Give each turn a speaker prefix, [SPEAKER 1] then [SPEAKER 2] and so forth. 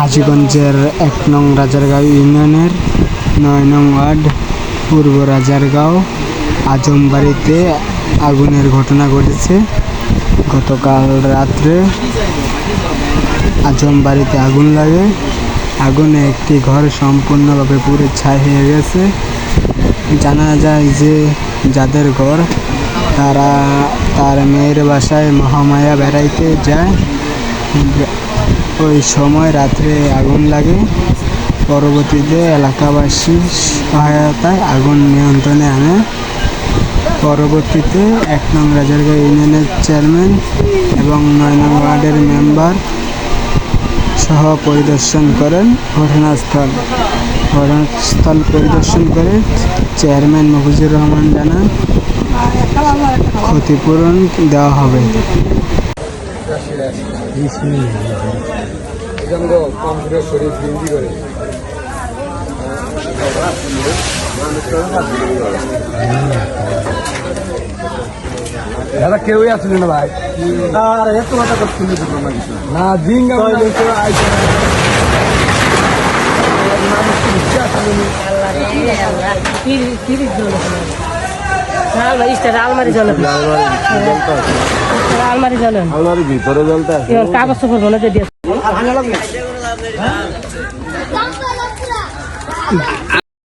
[SPEAKER 1] হাজিগঞ্জের এক নং রাজারগাঁও ইউনিয়নের নয় নং ওয়ার্ড, পূর্ব রাজারগাঁও, আজমবাড়িতে আগুনের ঘটনা ঘটেছে। গতকাল রাত্রে আজমবাড়িতে আগুন লাগে। আগুনে একটি ঘর সম্পূর্ণভাবে পুড়ে ছাই হয়ে গেছে। জানা যায় যে যাদের ঘর, তারা তার মেয়ের বাসায় মহামায়া বেড়াইতে যায়। ওই সময় রাত্রে আগুন লাগে। পরবর্তীতে এলাকাবাসীর সহায়তায় আগুন নিয়ন্ত্রণে আনে। পরবর্তীতে এক নং রাজারগাঁও ইউনিয়নের চেয়ারম্যান এবং নয় নং ওয়ার্ডের মেম্বার সহ পরিদর্শন করেন ঘটনাস্থল। ঘটনাস্থল পরিদর্শন করে চেয়ারম্যান মফিজুর রহমান জানান, ক্ষতিপূরণ দেওয়া হবে।
[SPEAKER 2] কম্পিউটার শরীর বিন্দি করে দাদা কেউই আসলে না ভাই। আর এত কথা করছিল না। জিঙ্গা
[SPEAKER 3] আলমারি জ্বলে। আলমারি জ্বলেন।
[SPEAKER 2] আলমারির ভিতরে জ্বলতে
[SPEAKER 3] কাগজ সফর বলে দিয়ে